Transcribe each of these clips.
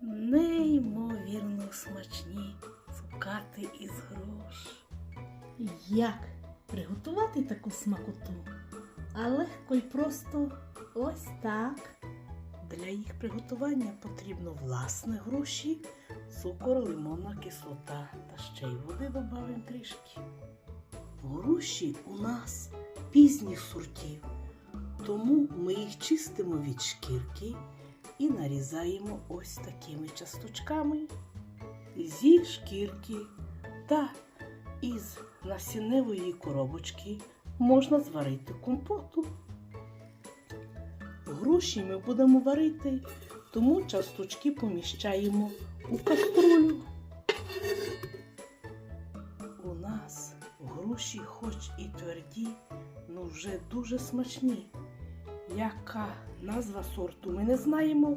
неймовірно смачні цукати із груш. Як приготувати таку смакоту? А легко й просто ось так. Для їх приготування потрібно власне груші, цукор, лимонна кислота та ще й води додаємо трішки. Груші у нас пізніх сортів, тому ми їх чистимо від шкірки і нарізаємо ось такими часточками зі шкірки та із насінневої коробочки можна зварити компоту. Груші ми будемо варити, тому часточки поміщаємо у каструлю. У нас груші, хоч і тверді, ну вже дуже смачні. Яка назва сорту ми не знаємо.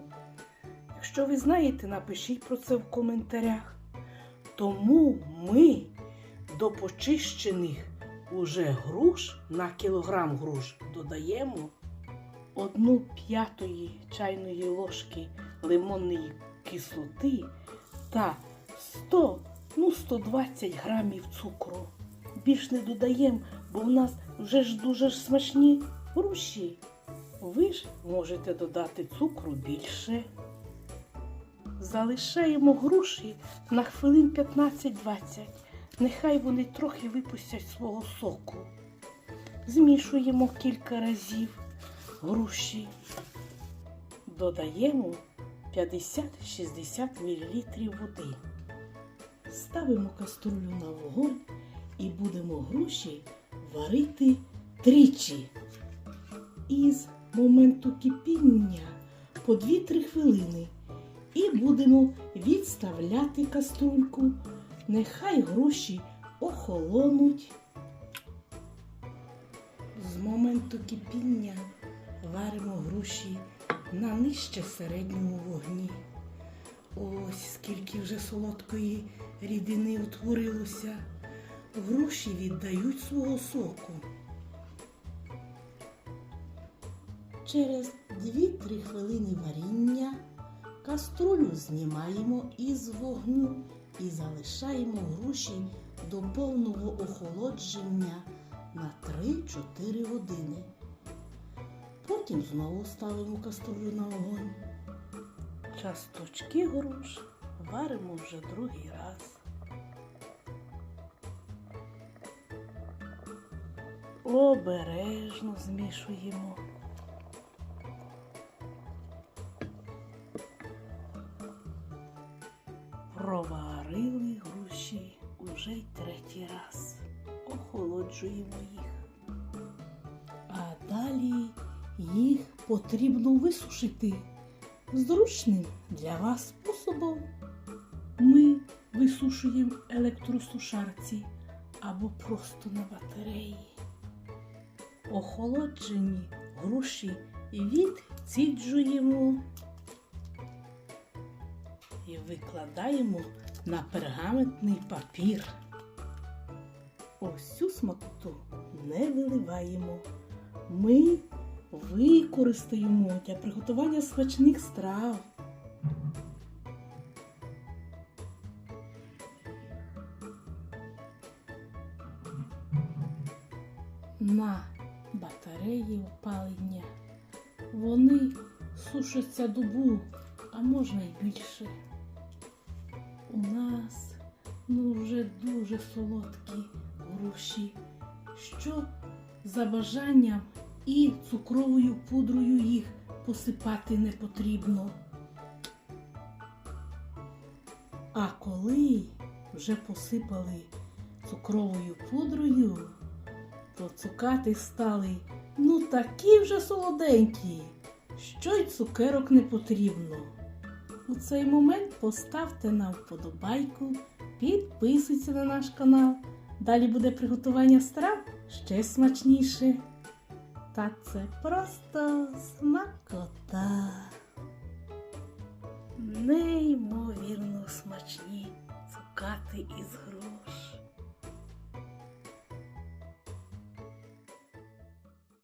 Якщо ви знаєте, напишіть про це в коментарях. Тому ми до почищених уже груш на кілограм груш додаємо одну п'ятої чайної ложки лимонної кислоти та 100, ну 120 грамів цукру. Більш не додаємо, бо в нас вже ж дуже смачні груші. Ви ж можете додати цукру більше. Залишаємо груші на хвилин 15-20. Нехай вони трохи випустять свого соку. Змішуємо кілька разів груші. Додаємо 50-60 мл води. Ставимо каструлю на вогонь і будемо груші варити тричі. Із моменту кипіння по 2-3 хвилини. І будемо відставляти каструльку. Нехай груші охолонуть. З моменту кипіння варимо груші на нижче середньому вогні. Ось скільки вже солодкої рідини утворилося. Груші віддають свого соку. Через 2-3 хвилини варіння каструлю знімаємо із вогню і залишаємо груші до повного охолодження на 3-4 години. Потім знову ставимо каструлю на вогонь. Часточки груш варимо вже другий раз. Обережно змішуємо. Уже й третій раз. Охолоджуємо їх. А далі їх потрібно висушити зручним для вас способом. Ми висушуємо електросушарці або просто на батареї. Охолоджені груші відціджуємо і викладаємо на пергаментний папір. Цю смакоту не виливаємо. Ми використаємо для приготування смачних страв. На батареї опалення. Вони сушаться добу, а можна й більше. У нас ну вже дуже солодкі груші, що за бажанням і цукровою пудрою їх посипати не потрібно. А коли вже посипали цукровою пудрою, то цукати стали ну такі вже солоденькі, що й цукерок не потрібно. У цей момент поставте нам вподобайку, підписуйтесь на наш канал. Далі буде приготування страв ще смачніше. Та це просто смакота. Неймовірно смачні цукати із груш.